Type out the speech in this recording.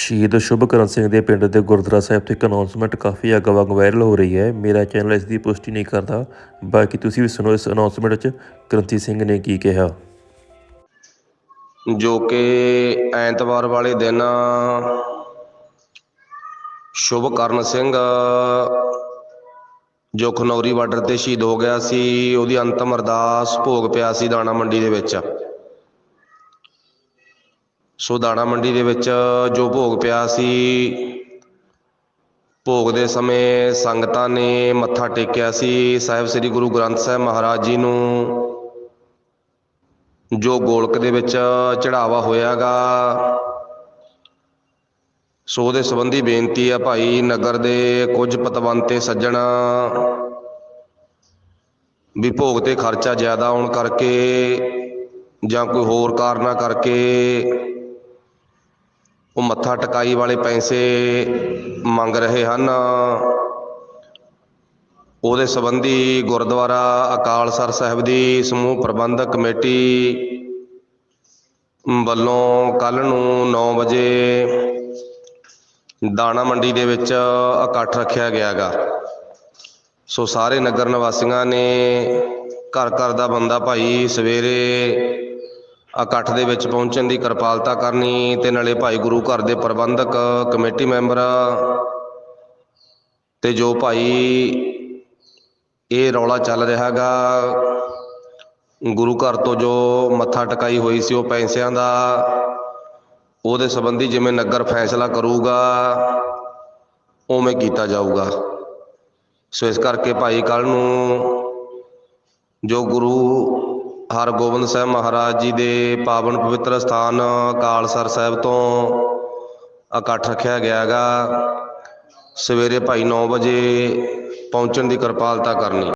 ਸ਼ਹੀਦ ਸ਼ੁਭਕਰਨ ਸਿੰਘ ਦੇ ਪਿੰਡ ਦੇ ਗੁਰਦੁਆਰਾ ਸਾਹਿਬ ਤੋਂ ਇੱਕ ਅਨਾਉਂਸਮੈਂਟ ਕਾਫੀ ਅੱਗ ਵਾਂਗ ਵਾਇਰਲ ਹੋ ਰਹੀ ਹੈ। ਮੇਰਾ ਚੈਨਲ ਇਸ ਦੀ ਪੁਸ਼ਟੀ ਨਹੀਂ ਕਰਦਾ। ਬਾਕੀ ਤੁਸੀਂ ਵੀ ਸੁਣੋ ਇਸ ਅਨਾਉਂਸਮੈਂਟ ਵਿੱਚ। ਕ੍ਰਾਂਤੀ ਸਿੰਘ ਨੇ ਕੀ ਕਿਹਾ? ਜੋ ਕਿ ਐਤਵਾਰ ਵਾਲੇ ਦਿਨ ਸ਼ੁਭਕਰਨ ਸਿੰਘ ਜੋ ਖਨੌਰੀ ਬਾਰਡਰ ਤੇ ਸ਼ਹੀਦ ਹੋ ਗਿਆ ਸੀ, ਉਹਦੀ ਅੰਤਮ ਅਰਦਾਸ ਭੋਗ ਪਿਆ ਸੀ ਦਾਣਾ ਮੰਡੀ ਦੇ ਵਿੱਚ। ਸੋ ਦਾਣਾ ਮੰਡੀ ਦੇ ਵਿੱਚ ਜੋ ਭੋਗ ਪਿਆ ਸੀ, ਭੋਗ ਦੇ ਸਮੇਂ ਸੰਗਤਾਂ ਨੇ ਮੱਥਾ ਟੇਕਿਆ ਸੀ। ਸਾਹਿਬ ਸ੍ਰੀ ਗੁਰੂ ਗ੍ਰੰਥ ਸਾਹਿਬ ਮਹਾਰਾਜ ਜੀ ਨੂੰ ਜੋ ਗੋਲਕ ਦੇ ਵਿੱਚ ਚੜਾਵਾ ਹੋਇਆਗਾ। ਸੋ ਉਹਦੇ ਸੰਬੰਧੀ ਬੇਨਤੀ ਆ ਭਾਈ ਨਗਰ ਦੇ ਕੁਝ ਪਤਵੰਤੇ ਸੱਜਣ ਵੀ ਭੋਗ ਤੇ ਖਰਚਾ ਜ਼ਿਆਦਾ ਆਉਣ ਕਰਕੇ ਜਾਂ ਕੋਈ ਹੋਰ ਕਾਰਨਾ ਕਰਕੇ ਉਹ ਮੱਥਾ ਟਕਾਈ ਵਾਲੇ ਪੈਸੇ ਮੰਗ ਰਹੇ ਹਨ। ਉਹਦੇ ਸੰਬੰਧੀ ਗੁਰਦੁਆਰਾ ਅਕਾਲਸਰ ਸਾਹਿਬ ਦੀ ਸਮੂਹ ਪ੍ਰਬੰਧਕ ਕਮੇਟੀ ਵੱਲੋਂ ਕੱਲ ਨੂੰ 9 ਵਜੇ ਦਾਣਾ ਮੰਡੀ ਦੇ ਵਿੱਚ ਇਕੱਠ ਰੱਖਿਆ ਗਿਆਗਾ। ਸੋ ਸਾਰੇ ਨਗਰ ਨਿਵਾਸੀਆਂ ਨੇ ਘਰ ਘਰ ਦਾ ਬੰਦਾ ਭਾਈ ਸਵੇਰੇ ਇਕੱਠ ਦੇ ਵਿੱਚ ਪਹੁੰਚਣ ਦੀ ਕਿਰਪਾਲਤਾ ਕਰਨੀ ਤੇ ਨਾਲੇ ਭਾਈ ਗੁਰੂ ਘਰ ਦੇ ਪ੍ਰਬੰਧਕ ਕਮੇਟੀ ਮੈਂਬਰ ਤੇ ਜੋ ਭਾਈ ਇਹ ਰੌਲਾ ਚੱਲ ਰਿਹਾਗਾ ਗੁਰੂ ਘਰ ਤੋਂ ਜੋ ਮੱਥਾ ਟਕਾਈ ਹੋਈ ਸੀ ਉਹ ਪੈਸਿਆਂ ਦਾ, ਉਹਦੇ ਸੰਬੰਧੀ ਜਿਵੇਂ ਨਗਰ ਫੈਸਲਾ ਕਰੂਗਾ, ਉਵੇਂ ਕੀਤਾ ਜਾਊਗਾ। ਸੋ ਇਸ ਕਰਕੇ ਭਾਈ ਕੱਲ ਨੂੰ ਜੋ ਗੁਰੂ ਹਰਗੋਬਿੰਦ ਸਾਹਿਬ ਮਹਾਰਾਜ ਜੀ ਦੇ ਪਾਵਨ ਪਵਿੱਤਰ ਸਥਾਨ ਕਾਲਸਰ ਸਾਹਿਬ ਤੋਂ ਇਕੱਠ ਰੱਖਿਆ ਗਿਆਗਾ ਸਵੇਰੇ ਭਾਈ 9 ਵਜੇ ਪਹੁੰਚਣ ਦੀ ਕਿਰਪਾਲਤਾ ਕਰਨੀ।